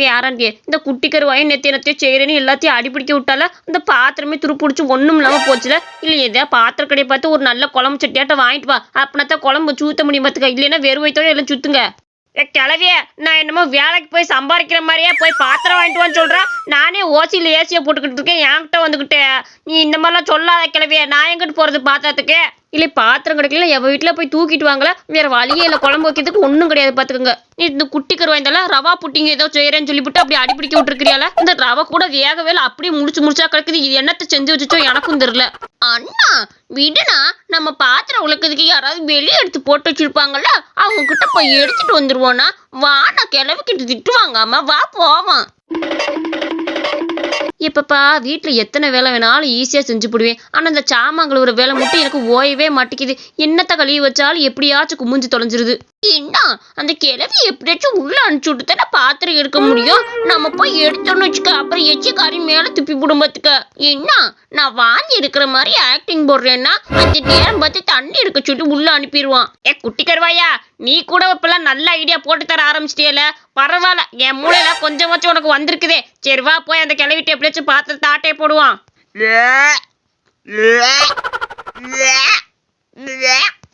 பேரண்டி இந்த குட்டி வாயும் நெத்தி நெத்தியும் செய்கிறேன்னு எல்லாத்தையும் அடிப்பிடிக்க விட்டால இந்த பாத்திரமே துருப்பிடிச்சு ஒன்றும் இல்லாமல் போச்சுல? இல்லை எதா பாத்திர கடையை பார்த்து ஒரு நல்ல குழம்பு சட்டியாட்ட வாங்கிட்டு வா. அப்படின்னா தான் குழம்பு சூத்த முடியும் பார்த்துக்க இல்லைன்னா வெறும் வயிற்றோட எல்லாம் சுத்துங்க. ஏ கிளவிய நான் என்னமோ வேலைக்கு போய் சம்பாதிக்கிற மாதிரியே போய் பாத்திரம் வாங்கிட்டு வான்னு சொல்கிறேன் நானே ஓசியில் ஏசியை போட்டுக்கிட்டு இருக்கேன். என்கிட்ட வந்துக்கிட்டே நீ இந்த மாதிரிலாம் சொல்லாத கிளவிய நான் எங்கிட்டு போகிறது பாத்திரத்துக்கு? இல்லை பாத்திரம் கிடைக்கல எவ வீட்டில் போய் தூக்கிட்டு வாங்கல. வேற வழியே இல்லை குழம்பு வைக்கிறதுக்கு ஒன்றும் கிடையாது பார்த்துக்கோங்க. நீ இந்த குட்டி கருவாய்ந்தால ரவா புட்டிங்க ஏதோ செய்கிறேன்னு சொல்லிவிட்டு அப்படி அடிப்பிடிக்க விட்டுருக்கிறியால? இந்த ரவை கூட வேக வேலை அப்படியே முடிச்சு முடிச்சா கிடக்குது. இது என்னத்தை செஞ்சு வச்சுச்சோ எனக்கும் தெரியல. அண்ணா விடுனா நம்ம பாத்திரம் உலக்கிறதுக்கு யாராவது வெளியே எடுத்து போட்டு வச்சிருப்பாங்கல்ல அவங்க கிட்ட போய் எடுத்துட்டு வந்துருவோம்னா வா நான் கிளவிக்கிட்டு திட்டுவாங்காம வா போவான் இப்பப்பா வீட்டில் எத்தனை வேலை வேணாலும் ஈஸியாக செஞ்சு போடுவேன். ஆனால் இந்த சாமான் ஒரு வேலை மட்டும் எனக்கு ஓயவே மாட்டேங்குது. என்னத்தை கழுவி வச்சாலும் எப்படியாச்சும் குமிஞ்சு தொலைஞ்சிருது. என்ன? அந்த கிழவி எப்படியாச்சும் உள்ள அனுப்பிச்சு விட்டு தானே பாத்திரம் எடுக்க முடியும்? நம்ம போய் எடுத்தோன்னு வச்சுக்க அப்புறம் எச்சி காரி மேலே துப்பி குடும்பத்துக்கு என்ன? நான் வாந்தி எடுக்கிற மாதிரி ஆக்டிங் போடுறேன்னா அந்த நேரம் பார்த்து தண்ணி எடுக்க சொல்லி உள்ள அனுப்பிடுவான். ஏ குட்டி கருவாயா நீ கூட இப்பெல்லாம் நல்ல ஐடியா போட்டு தர ஆரம்பிச்சிட்டேல பரவாயில்ல என் மூளையில கொஞ்சமாச்சும் உனக்கு வந்திருக்குதே. சரி வா போய் அந்த கிளவிட்டு எப்படியாச்சும் பார்த்து தாட்டே போடுவான்.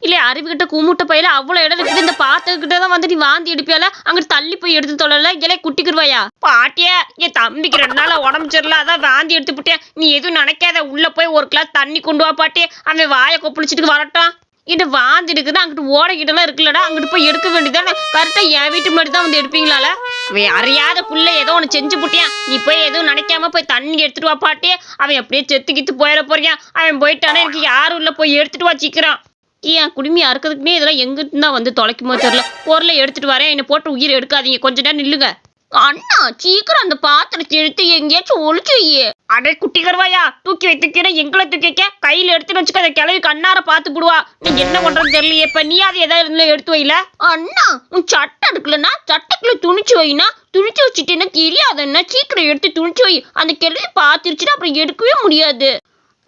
இல்ல அருவிக்கிட்ட கும்பிட்ட பையில அவ்வளவு இடம் இருக்குது. இந்த பாத்துக்கிட்ட தான் வந்து நீ வாந்தி எடுப்பியால? அங்கிட்டு தள்ளி போய் எடுத்து தொழல இலை குட்டிக்கிருவாயா? பாட்டிய என் தம்பிக்கு ரெண்டு நாளா உடம்பு சரியில்ல அதான் வாந்தி எடுத்து போட்டியா நீ எதுவும் நினைக்காத உள்ள போய் ஒரு கிளாஸ் தண்ணி கொண்டு வா பாட்டி அவன் வாயை கொப்பளிச்சுட்டு வரட்டும். இது வாந்தி எடுக்குது அங்கிட்டு ஓடைக்கிட்டலாம் இருக்குல்லடா அங்கிட்டு போய் எடுக்க வேண்டியதானே கரெக்டாக என் வீட்டு முன்னாடி தான் வந்து எடுப்பீங்களால? அவன் அறியாத புள்ள ஏதோ ஒன்று செஞ்சு புட்டியான் நீ போய் எதுவும் நினைக்காம போய் தண்ணி எடுத்துட்டு வா பாட்டி. அவன் அப்படியே செத்து கித்து போயிட போறியான் அவன் போயிட்டானே எனக்கு யாரும் இல்லை போய் எடுத்துட்டு சீக்கிரான் ஏன் குடுமி அறுக்கிறதுக்குனே இதெல்லாம் எங்கிட்டு தான் வந்து தொலைக்குமோ தெரியல. பொருளை எடுத்துட்டு வரேன் என்னை போட்டு உயிர் எடுக்காதீங்க. கொஞ்ச நேரம் நில்லுங்க. அண்ணா சீக்கிரம் அந்த பாத்திரத்தை எடுத்து எங்கேயாச்சும் ஒளிச்சு வையே. அடே குட்டி கருவாயா தூக்கி வைத்துக்கிற எங்களை தூக்கி வைக்க கையில எடுத்துட்டு வச்சுக்க அந்த கிளவி கண்ணார பாத்து போடுவா நீ என்ன பண்றது தெரியலையே. இப்ப நீ அது எதாவது இருந்தா எடுத்து வைல அண்ணா உன் சட்டை எடுக்கலன்னா சட்டைக்குள்ள துணிச்சு வைனா துணிச்சு வச்சுட்டேன்னா தெரியாதுன்னா சீக்கிரம் எடுத்து துணிச்சு வை. அந்த கிளவி பாத்துருச்சுன்னா அப்புறம் எடுக்கவே முடியாது.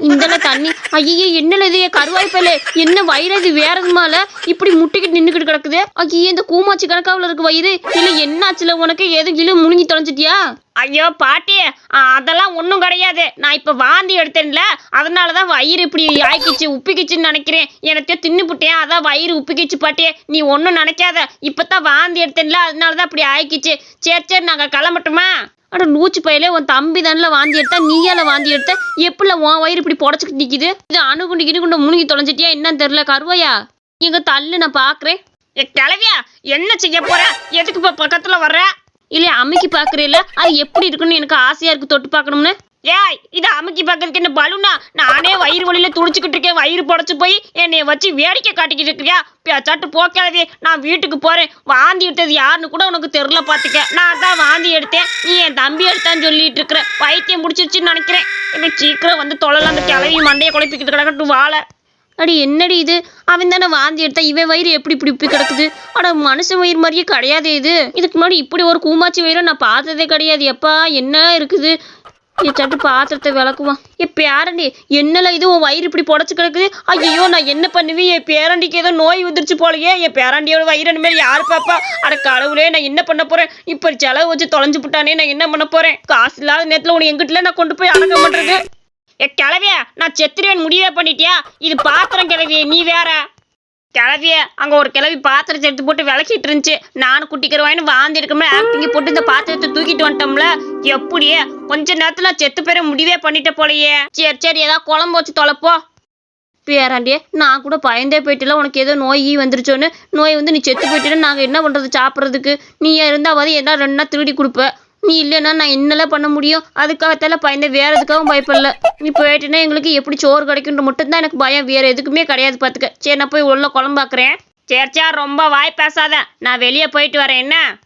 இந்தல தண்ணி. ஐயோ என்னல இது? கருவாய்ப்பல என்ன வயிறு இது? வேற எதுமால? இப்படி முட்டிக்கிட்டு நின்னுக்கிட்டு கிடக்குது. ஐயோ இந்த கூமாச்சி கணக்காவில் இருக்கு வயிறு. இல்ல என்னாச்சுல உனக்கு? எது கிளு முழுங்கி தொலைஞ்சிட்டியா? ஐயோ பாட்டி அதெல்லாம் ஒன்றும் கிடையாது. நான் இப்போ வாந்தி எடுத்தேன்ல அதனால தான் வயிறு இப்படி ஆய்க்கிச்சு உப்பிக்கிச்சுன்னு நினைக்கிறேன். எனத்தையும் தின்னுப்புட்டேன் அதான் வயிறு உப்பிக்கிச்சு பாட்டி. நீ ஒன்றும் நினைக்காத. இப்போ தான் வாந்தி எடுத்தேன்ல அதனால தான் இப்படி ஆய்க்கிச்சு. சரி சரி நாங்கள் கிளம்பட்டுமா? அட லூச்சு பையலே உன் தம்பி தானில் வாந்தி எடுத்தா நீயால வாந்தி எடுத்த? எப்படில உன் வயிறு இப்படி புடச்சிக்கிட்டு நிக்குது? இது அணுகுண்டு கிணுகுண்டு முழுங்கி தொலைஞ்சிட்டியா? என்னன்னு தெரியல கருவையா? நீங்க தள்ளு நான் பாக்குறேன். ஏ கிளவியா என்ன செய்ய போற? எதுக்கு இப்ப பக்கத்துல வர்ற? இல்லையா அமுக்கி பாக்குறீல்ல அது எப்படி இருக்குன்னு எனக்கு ஆசையா இருக்கு தொட்டு பார்க்கணும்னு ஏய் இது அமுக்கி பார்க்கறதுக்கு என்ன பலூனா நானே வயிறு வலியில துடிச்சுக்கிட்டு இருக்கேன் வயிறு புடச்சு போய் என்னைய வச்சு வேடிக்கை காட்டிக்கிட்டு இருக்கியா? பேச்சாட்டு போக்காதே நான் வீட்டுக்கு போறேன். வாந்தி எடுத்தது யாருன்னு கூட உனக்கு தெரில பாத்துக்க. நான் தான் வாந்தி எடுத்தேன். நீ என் தம்பி எடுத்தான்னு சொல்லிட்டு இருக்கிற. பைத்தியம் முடிச்சிருச்சுன்னு நினைக்கிறேன். எனக்கு சீக்கிரம் வந்து தொழலாம் அந்த கிளவி மண்டையை குழப்பிக்கிட்டு கிடக்கட்டும் வாழை. அடி என்னடி இது? அவன் தானே வாந்தி எடுத்தா இவன் வயிறு எப்படி இப்படி இப்படி கிடக்குது? அட மனுஷன் வயிறு மாதிரியே கிடையாது இது. இதுக்கு முன்னாடி இப்படி ஒரு கூமாச்சி வயிறை நான் பார்த்ததே கிடையாது. எப்பா என்ன இருக்குது? நீ சட்டு பாத்திரத்தை விளக்குவான் என் பேரண்டி என்னல இது? உன் வயிறு இப்படி புடச்சு கிடக்குது. ஐயோ நான் என்ன பண்ணுவேன் என் பேரண்டிக்கு ஏதோ நோய் வந்துருச்சு போலயே. என் பேரண்டியோட வயிறு இனிமேல் யாரு பாப்பா? அட கடவுளே நான் என்ன பண்ண போறேன்? இப்ப செலவு வச்சு தொலைஞ்சு விட்டானே நான் என்ன பண்ண போறேன்? காசு இல்லாத நேரத்துல உனக்கு எங்கிட்ட நான் கொண்டு போய் அடங்க பண்றது? கிளவிய நான் செத்துருவேன் முடிவே பண்ணிட்டியா? இது பாத்திரம் கிளவிய நீ வேற. கிளவிய அங்க ஒரு கிளவி பாத்திரத்தை எடுத்து போட்டு விளக்கிட்டு இருந்துச்சு. நானும் குட்டிக்கிறவாயின்னு வாந்தி எடுக்கணும் ஆக்டிங்க போட்டு இந்த பாத்திரத்தை தூக்கிட்டு வந்துட்டோம்ல. எப்படியே கொஞ்ச நேரத்துல செத்து பேர முடிவே பண்ணிட்ட போலயே. சரி சரி ஏதாவது குழம்பு வச்சு தொலைப்போ. பேராண்டியே நான் கூட பயந்தே போயிட்டுல உனக்கு ஏதோ நோய் வந்துருச்சோன்னு. நோய் வந்து நீ செத்து போயிட்டேன்னு நாங்கள் என்ன பண்ணுறது சாப்பிட்றதுக்கு? நீ இருந்தாவது என்ன ரெண்டு நாள் திருடி கொடுப்ப. நீ இல்லைன்னா நான் என்னெல்லாம் பண்ண முடியும்? அதுக்காகத்தால பயந்த வேற எதுக்காகவும் பயப்படல. நீ போயிட்டுனா எங்களுக்கு எப்படி சோறு கிடைக்குன்ற மட்டும்தான் எனக்கு பயம். வேற எதுக்குமே கிடையாது பார்த்துக்க. சரி நான் போய் உள்ள குழம்பாக்குறேன் சரி ரொம்ப வாய் பேசாத. நான் வெளியே போயிட்டு வரேன் என்ன?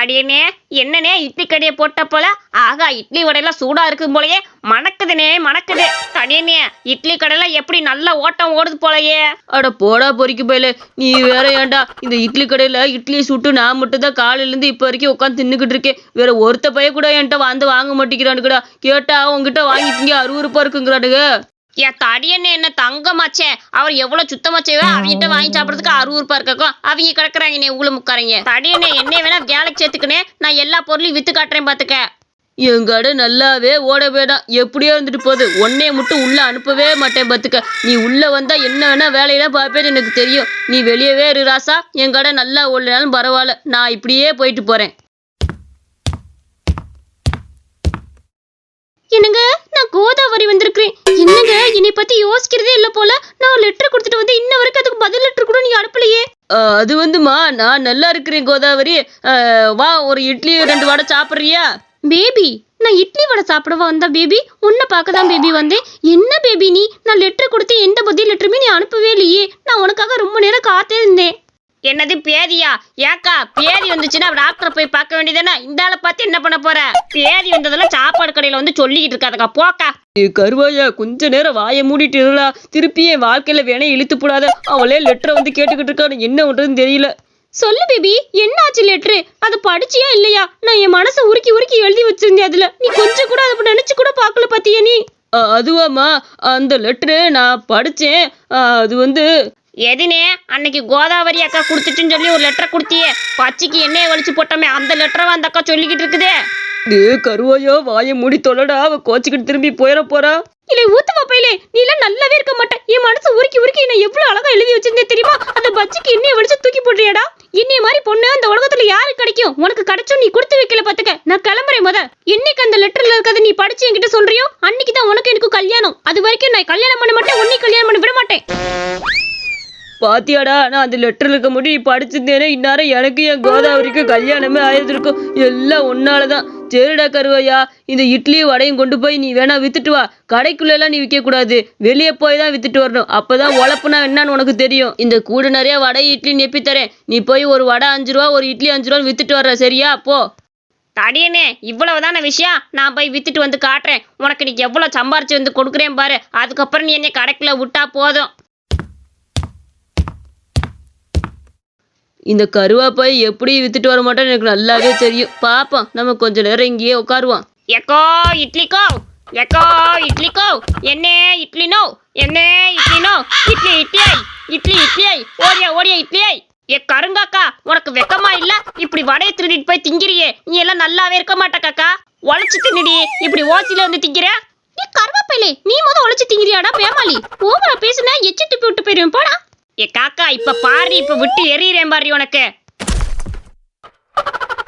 அடியனே என்னனே இட்லி கடையை போட்ட போல? ஆகா இட்லி வடையெல்லாம் சூடா இருக்கும் போலயே மணக்குதுனே மணக்குது. அடியனே இட்லி கடையெல்லாம் எப்படி நல்ல ஓட்டம் ஓடுது போலயே? அட போடா பொறிக்கு போயில. நீ வேற ஏன்டா இந்த இட்லி கடையில இட்லி சுட்டு நான் மட்டும் தான் காலையில இருந்து இப்ப வரைக்கும் உட்காந்து தின்னுக்கிட்டு இருக்கேன். வேற ஒருத்த பைய கூட என்கிட்ட வந்து வாங்க மாட்டேங்கிறானுங்கடா. கேட்டா உங்ககிட்ட வாங்கிட்டீங்க அருவருப்பா இருக்குங்கிறானுங்க. என் தடியன்னு என்ன தங்கமாச்சே? அவர் எவ்வளவு சுத்தமாச்சேவோ அவங்கிட்ட வாங்கி சாப்பிடறதுக்கு ரூபாய் இருக்கக்கும் அவங்க கிடக்குறாங்க நீ உள்ள முக்காரங்க. தடியண்ணே என்ன வேணா வேலைக்கு சேர்த்துக்கினே நான் எல்லா பொருளையும் வித்து காட்டுறேன் பாத்துக்க. என் கடை நல்லாவே ஓட எப்படியோ இருந்துட்டு போகுது. உன்னைய மட்டும் உள்ள அனுப்பவே மாட்டேன் பார்த்துக்க நீ உள்ள வந்தா என்ன வேணா வேலையெல்லாம் பார்ப்பேன்னு எனக்கு தெரியும். நீ வெளியவே இரு ராசா. என் கடை நல்லா ஓடலனாலும் பரவாயில்ல. நான் இப்படியே போயிட்டு போறேன் என்னங்க நான் கோதாவரி வந்திருக்கிறேன் என்னங்க என்னை பத்தி யோசிக்கிறதே இல்ல போல. நான் லெட்டர் கொடுத்துட்டு வந்து இன்ன வரைக்கும் அதுக்கு பதில் லெட்டர் கூட நீ அனுப்பலையே. அது வந்துமா நான் நல்லா இருக்கிறேன் கோதாவரி. வா ஒரு இட்லி ரெண்டு வடை சாப்பிட்றியா? பேபி நான் இட்லி வடை சாப்பிடவா வந்தா பேபி? உன்னை பார்க்க தான் பேபி வந்தேன். என்ன பேபி நீ? நான் லெட்டர் கொடுத்து எந்த பதில் லெட்டருமே நீ அனுப்பவே இல்லையே. நான் உனக்காக ரொம்ப நேரம் காத்தே இருந்தேன். என்னது பேதியா? ஏக்கா பேதி வந்துச்சுன்னா டாக்டரை போய் பார்க்க வேண்டியதானே இந்த ஆளை பார்த்து என்ன பண்ண போற? பேதி வந்ததெல்லாம் சாப்பாடு கடையில வந்து சொல்லிக்கிட்டு இருக்காதக்கா. போக்கா. கருவாயா கொஞ்ச நேரம் வாயை மூடிட்டு இருடா. திருப்பி என் வாழ்க்கையில வேணே இழுத்து போடாத. அவளே லெட்டரை வந்து கேட்டுக்கிட்டு இருக்கா என்ன பண்றதுன்னு தெரியல. சொல்லு பேபி என்ன ஆச்சு லெட்ரு அதை படிச்சியா இல்லையா? நான் என் மனசை உருக்கி உருக்கி எழுதி வச்சிருந்தேன் அதுல. நீ கொஞ்சம் கூட அதை நினைச்சு கூட பார்க்கல பாத்தியா நீ? அதுவாம்மா. அந்த லெட்டரு நான் படிச்சேன். அஹ், அது வந்து எதுனே அன்னைக்கு கோதாவரி அக்கா கொடுத்துட்டுன்னு சொல்லி ஒரு லெட்டர் கொடுத்தியே. பச்சைக்கு எண்ணெயை வலிச்சு போட்டோமே அந்த லெட்டரை அந்த அக்கா சொல்லிக்கிட்டு இருக்குதே. டே கருவாயோ வாயை மூடி தொலைடா அவ கோச்சிக்கிட்டு திரும்பி போயிட போறா. இல்லை ஊத்துமா பையலே நீ எல்லாம் நல்லாவே இருக்க மாட்டேன் என் மனசு உருக்கி உருக்கி நான் எவ்வளவு அழகா எழுதி வச்சிருந்தேன் தெரியுமா? அந்த பச்சைக்கு எண்ணெயை வலிச்சு தூக்கி போடுறியாடா. என்னைய மாதிரி பொண்ணு அந்த உலகத்துல யாரு கிடைக்கும்? உனக்கு கிடைச்சும் நீ கொடுத்து வைக்கல பாத்துக்க. நான் கிளம்புறேன் முத. என்னைக்கு அந்த லெட்டர்ல இருக்கிறத நீ படிச்சு என்கிட்ட சொல்றியோ? அன்னைக்கு தான் உனக்கு எனக்கு கல்யாணம். அது வரைக்கும் நான் கல்யாணம் பண்ண மாட்டேன் உன்னை கல்யாணம் பண்ண விட மாட்டேன். பாத்தியாடா நான் அந்த லெட்டர் இருக்க முடி படிச்சிருந்தேனே இந்நேரம் எனக்கு என் கோதாவரிக்கு கல்யாணமே ஆயிருந்திருக்கும். எல்லாம் உன்னாலதான். சரிடா கருவையா இந்த இட்லியும் வடையும் கொண்டு போய் நீ வேணா வித்துட்டு வா. கடைக்குள்ளெல்லாம் நீ விற்கக்கூடாது வெளியே போய் தான் வித்துட்டு வரணும். அப்பதான் உழப்புனா என்னன்னு உனக்கு தெரியும். இந்த கூடு நிறைய வடை இட்லி நெப்பி தரேன். நீ போய் ஒரு வடை அஞ்சு ரூபா ஒரு இட்லி அஞ்சு ரூபா வித்துட்டு வர்ற சரியா? போ. தடியனே இவ்வளவுதான விஷயம்? நான் போய் வித்துட்டு வந்து காட்டுறேன். உனக்கு நீ எவ்வளவு சம்பாரிச்சு வந்து கொடுக்குறேன் பாரு. அதுக்கப்புறம் நீ என்னை கடைக்குள்ள விட்டா போதும். இந்த கருவாப்பாய் எப்படி வித்துட்டு வர மாட்டேன்னு எனக்கு நல்லாவே தெரியும். பாப்போம் நம்ம கொஞ்ச நேரம் இங்கேயே உட்காருவோம். எக்கோ இட்லிக்கோ? எக்கோ இட்லிக்கோ? என்ன இட்லினோ? என்ன இட்லினோ? இட்லி இட்லியை இட்லி இட்லியை. ஓடியா ஓடியா இட்லியை. ஏ கருங்காக்கா உனக்கு வெக்கமா இல்ல? இப்படி வடையை திருடிட்டு போய் திங்கிறியே. நீ எல்லாம் நல்லாவே இருக்க மாட்டக்காக்கா. உழைச்சு தின்னுடி இப்படி ஓசில வந்து திங்கிற? நீ கருவாப்பையிலே நீ முத உழைச்சு திங்கிறியாடா பேமாளி ஓவரா பேசுனா எச்சி துப்பி விட்டு போயிருவேன் போடா. ஏ காக்கா இப்ப பாரு இப்ப விட்டு எறிகிறேன் பாரு உனக்கு.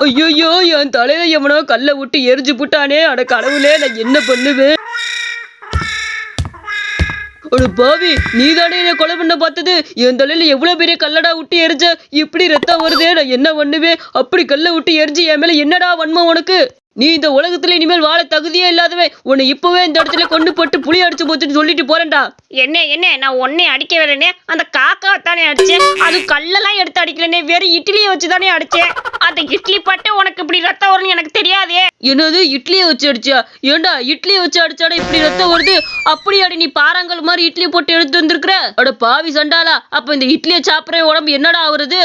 ஐயோ என் தலையில எவனோ கல்லை விட்டு எரிஞ்சு புட்டானே அட கடவுளே நான் என்ன பண்ணுவேன்? ஒரு பாவி நீதானே என்ன கொலை பண்ண பார்த்தது? என் தலையில எவ்வளவு பெரிய கல்லடா விட்டு எரிஞ்ச இப்படி ரத்தம் வருதே நான் என்ன பண்ணுவேன்? அப்படி கல்லை விட்டு எரிஞ்சு என் மேல என்னடா வன்மம் உனக்கு? நீ இந்த உலகத்துல இனிமேல் வாழ தகுதியே இல்லாதவன். உன்னை இப்பவே இந்த இடத்துல கொண்டு போட்டு புளி அடிச்சு போச்சுன்னு சொல்லிட்டு போறேன்டா. என்ன என்ன? நான் ஒன்னே அடிக்க வரேனே அந்த காக்காவை தானே அடிச்சேன்? அது கல்லெல்லாம் எடுத்து அடிக்கலனே? வெறும் இட்லியை வச்சு தானே அடிச்சேன்? அந்த இட்லி பட்டு உனக்கு இப்படி ரத்தம் வரும்னு எனக்கு தெரியாதே. என்னது? இட்லியை வச்சு அடிச்சியா? ஏண்டா இட்லியை வச்சு அடிச்சாடா இப்படி ரத்தம் வருது? அப்படியாடி நீ பாறாங்கல் மாதிரி இட்லி போட்டு எடுத்து வந்திருக்கிற? அட பாவி சண்டாலா அப்ப இந்த இட்லியை சாப்பிட்ற உடம்பு என்னடா ஆகுறது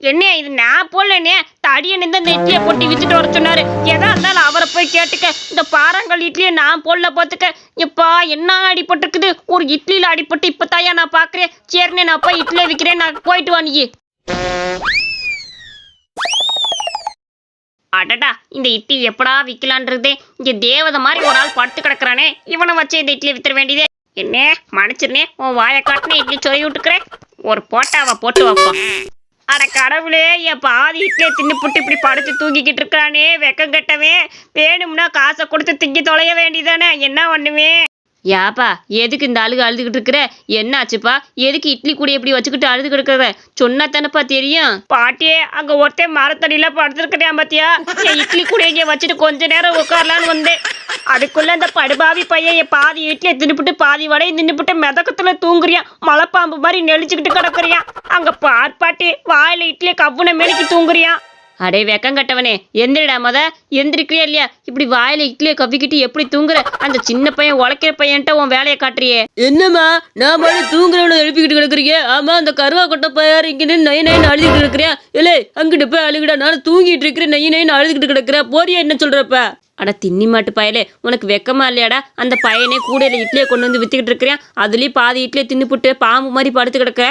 என்ன இது? நான் போலண்ணே தடியன் இந்த இட்லியை போட்டு வித்துட்டு வர சொன்னாரு. எதா இருந்தாலும் அவரை போய் கேட்டுக்க. இந்த பாறாங்கல் இட்லியை நான் போடல பார்த்துக்க. எப்பா என்ன அடிபட்டுருக்குது? ஒரு இட்லியில அடிபட்டு இப்ப தாயா நான் பாக்குறேன். சரிண்ணே நான் போய் இட்லியை விற்கிறேன் நான் போயிட்டு வா அடடா இந்த இட்லி எப்படா விற்கலான்றதே இங்க தேவதை மாதிரி ஒரு ஆள் படுத்து கிடக்குறானே. இவனை வச்சு இந்த இட்லியை வித்துற வேண்டியதே. என்ன மன்னிச்சிருனே உன் வாயை காட்டுனே இட்லி சொல்லி விட்டுக்கிறேன். ஒரு போட்டாவா போட்டு வைப்போம் அட கடவுளே என் பாதி இட்லியை தின்னு புட்டு இப்படி படுத்து தூங்கிக்கிட்டு இருக்கானே வெக்கம் கெட்டவே வேணும்னா காசை கொடுத்து திங்கி தொலைய வேண்டியதானே என்ன பண்ணுவேன்? யாப்பா எதுக்கு இந்த ஆளுக அழுதுகிட்டு இருக்கிற? என்னாச்சுப்பா? எதுக்கு இட்லி கூட இப்படி வச்சுக்கிட்டு அழுது கிடக்குற சொன்னா தானப்பா தெரியும். பாட்டியே அங்க ஒருத்தன் மரத்தடியில படுத்துருக்கேன் பாத்தியா? என் இட்லி கூட இங்க வச்சுட்டு கொஞ்ச நேரம் உட்காரலான்னு வந்தேன். அதுக்குள்ள இந்த படுபாவி பையன் என் பாதி இட்லியை தின்னுபிட்டு பாதி வடையை தின்னுபிட்டு மிதக்கத்துல தூங்குறியான். மலைப்பாம்பு மாதிரி நெளிச்சுக்கிட்டு கிடக்குறியான். அங்க பார்ப்பாட்டி வாயில இட்லியை கவ்வுன மேனிக்கு தூங்குறியான். அடே வெக்கம் கட்டவனே எந்திரிடா மொத. எந்திரிக்கிறியா இல்லையா? இப்படி வாயில இட்லியை கவ்விக்கிட்டு எப்படி தூங்குற? அந்த சின்ன பையன் உழைக்கிற பையன்ட்ட உன் வேலையை காட்டுறியே. என்னம்மா நான் மாதிரி தூங்குறவனை எழுப்பிக்கிட்டு கிடக்குறீங்க? ஆமா அந்த கருவா கொட்டை பையார் இங்க நின்று நை நைன்னு அழுதுகிட்டு இருக்கிறியா? இல்லை அங்கிட்டு போய் அழுகிடா. நான் தூங்கிட்டு இருக்கிறேன் நை நைன்னு அழுதுகிட்டு கிடக்குற. போறியா என்ன சொல்றப்ப? அட தின்னி மாட்டு பயலே உனக்கு வெக்கமா இல்லையாடா? அந்த பையனே கூடையில இட்லியை கொண்டு வந்து வித்துக்கிட்டு இருக்கிறேன். அதுலயும் பாதி இட்லியை தின்னுப்புட்டு பாம்பு மாதிரி படுத்து கிடக்க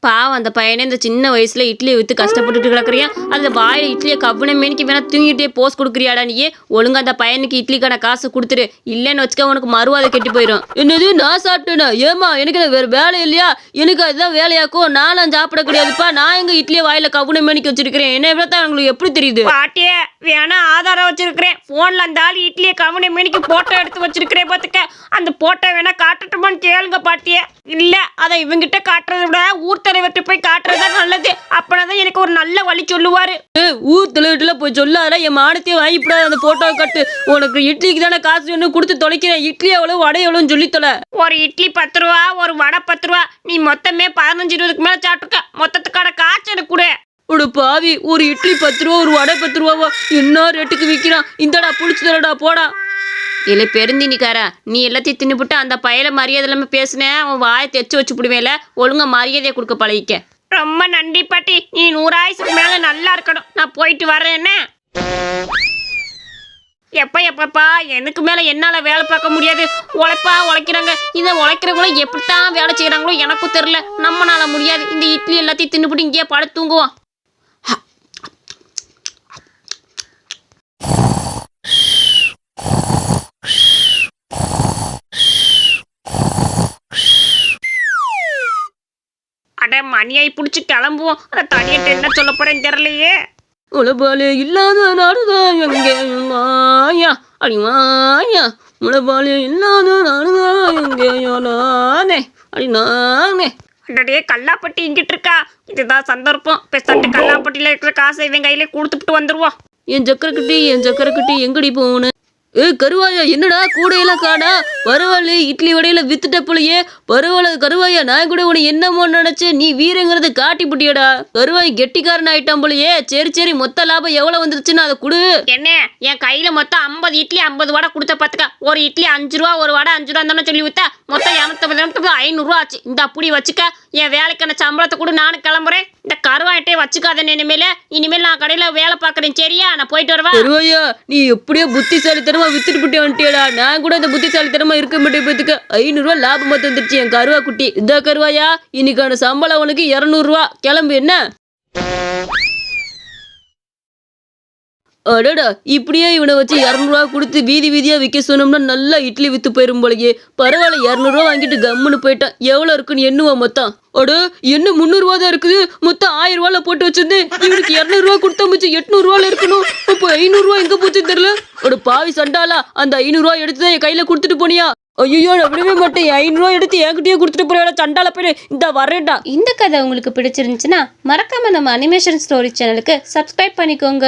பாவம் அந்த பையனே இந்த சின்ன வயசுல இட்லியை விற்று கஷ்டப்பட்டுட்டு கிடக்குறியா? அந்த வாயில் இட்லியை கவ்வுன மேனிக்கு வேணா தூங்கிட்டே போஸ் கொடுக்குறியாடா நீயே? ஒழுங்கா அந்த பையனுக்கு இட்லிக்கான காசு கொடுத்துரு. இல்லைன்னு வச்சுக்க உனக்கு மறுவாதை கெட்டு போயிடும் என்னது நான் சாப்பிட்டேனா? ஏமா எனக்கு வேற வேலை இல்லையா? எனக்கு அதுதான் வேலையாக்கும். நானும் சாப்பிட கிடையாதுப்பா. நான் எங்க இட்லியை வாயில கவுன மேனிக்கு வச்சிருக்கிறேன்? என்ன இவ்வளோ உங்களுக்கு எப்படி தெரியுது? பாட்டியே வேணா ஆதாரம் வச்சிருக்கிறேன். போன்ல அந்த ஆள் இட்லியை கவனி மேனிக்கு போட்டோ எடுத்து வச்சிருக்கிறேன் பாத்துக்க. அந்த போட்டோ வேணா காட்டட்டுமான்னு கேளுங்க பாட்டியே. இல்ல அதை இவங்கிட்ட காட்டுறதை விட ஊர்த்த தலைவர்கிட்ட போய் காட்டுறது நல்லது. அப்பதான் எனக்கு ஒரு நல்ல வழி சொல்லுவாரு. ஊர் தலைவர்கிட்ட போய் சொல்லாத என் மானத்தையும் வாங்கிவிடாத அந்த போட்டோ கட்டு. உனக்கு இட்லிக்கு தானே காசு வேணும் கொடுத்து தொலைக்கிறேன். இட்லி எவ்வளவு வடை எவ்வளோன்னு சொல்லி தொலை. ஒரு இட்லி பத்து ரூபா ஒரு வடை பத்து ரூபா. நீ மொத்தமே பதினஞ்சு இருபதுக்கு மேல சாப்பிட்டுக்க. மொத்தத்துக்கான காய்ச்சல் எனக்கு கொடு. ஒரு பாவி ஒரு இட்லி பத்து ரூபா ஒரு வடை பத்து ரூபாவா? என்ன ரேட்டுக்கு விற்கிறான் இந்தடா புளிச்சு தரடா போடா. இல்லை பெருந்தினிக்காரா நீ எல்லாத்தையும் தின்னுபிட்டு அந்த பயல மரியாதை இல்லாமல் பேசுனேன் அவன் வாயை தைச்சு வச்சு விடுவேல ஒழுங்கா மரியாதையை கொடுக்க பழகிக்க. ரொம்ப நன்றி பாட்டி. நீ நூறாயிரத்துக்கு மேல நல்லா இருக்கணும். நான் போயிட்டு வரேன் என்ன? எப்ப எப்பப்பா? எனக்கு மேல என்னால வேலை பார்க்க முடியாது. உழைப்பா உழைக்கிறாங்க. இந்த உழைக்கிறவங்களும் எப்படித்தான் வேலை செய்யறாங்களோ எனக்கும் தெரியல. நம்மனால முடியாது. இந்த இட்லி எல்லாத்தையும் தின்னுபிட்டு இங்கேயே படுத்து தூங்குவோம். மணியை பிடிச்சி கிளம்புவோம். அந்த தடியிட்டு என்ன சொல்ல போறேன்னு தெரியலையே. உழப்பாலே இல்லாத நாடுதான் எங்கே? மாயா அடி மாயா. உழப்பாலே இல்லாத நாடுதான் எங்கேயோ நானே அடி நானே. அடடே கல்லாப்பட்டி இங்கிட்டு இருக்கா? இதுதான் சந்தர்ப்பம். பெசட்டு கல்லாப்பட்டியில இருக்கிற காசை இவன் கையில கொடுத்துட்டு வந்துருவோம் என் சக்கரை குட்டி என் சக்கரை குட்டி எங்கடி போகணும் ஏ கருவாயா என்னடா கூடையெல்லாம் காணா? பரவாயில்ல இட்லி வடையில வித்துட்ட போலயே பரவாயில்ல கருவாயா நான் கூட உன என்னமோ நினைச்சேன் நீ வீரங்கிறத காட்டி புட்டியடா. கருவாய் கெட்டிக்காரன் ஆயிட்டான் போலயே சரி சரி மொத்த லாபம் எவ்வளவு வந்துருச்சுன்னு அதை கொடு. என்ன என் கையில மொத்தம் ஐம்பது இட்லி ஐம்பது வடை கொடுத்த பாத்துக்க ஒரு இட்லி அஞ்சு ரூபா ஒரு வடை அஞ்சு ரூபா தானே சொல்லி வித்தா மொத்தம் இரநூத்தம்பது இரநூத்தம்பது ஐநூறுரூவா ஆச்சு. இந்த அப்படி வச்சுக்க என் வேலைக்கான சம்பளத்தை கூட நானும் கிளம்புறேன். இந்த கருவாயிட்டே வச்சுக்காத இனிமேல இனிமேல் நான் கடையில வேலை பார்க்குறேன் சரியா? நான் போயிட்டு வருவேன். கருவாயா நீ எப்படியோ புத்திசாலித்தனமா வித்துட்டு புட்டி வந்துட்டியடா. நான் கூட அந்த புத்திசாலித்தனமா இருக்க மாட்டேன் பத்துக்க ஐநூறுரூவா லாபம் மொத்தம் வந்துருச்சு என் கருவா குட்டி. இந்த கருவாயா இன்னைக்கான சம்பளம் உனக்கு இரநூறுவா. கிளம்பு என்ன? அடடா இப்படியே இவனை வச்சு இரநூறுவா கொடுத்து வீதி வீதியாக விற்க சொன்னோம்னா நல்லா இட்லி விற்று போயிடும் போலயே. பரவாயில்ல இரநூறுவா வாங்கிட்டு கம்முன்னு போயிட்டான் எவ்வளோ இருக்குன்னு எண்ணுவா மொத்தம்? அட என்ன முந்நூறுவா தான் இருக்குது? மொத்தம் ஆயிரம் ரூபால போட்டு வச்சிருந்தேன் இவனுக்கு இரநூறுவா கொடுத்தா மிச்சம் எட்நூறுவால இருக்கணும். இப்போ ஐநூறுரூவா எங்கே போச்சுன்னு தெரியல? ஒரு பாவி சண்டாலா அந்த ஐநூறுரூவா எடுத்து தான் என் கையில் கொடுத்துட்டு போனியா? ஐயோ நான் விடவே மாட்டேன். ஐநூறுரூவா எடுத்து என்கிட்டயே கொடுத்துட்டு போறியா சண்டால போய் இந்த வரேன்டா இந்த கதை உங்களுக்கு பிடிச்சிருந்துச்சுன்னா மறக்காம நம்ம அனிமேஷன் ஸ்டோரி சேனலுக்கு சப்ஸ்கிரைப் பண்ணிக்கோங்க.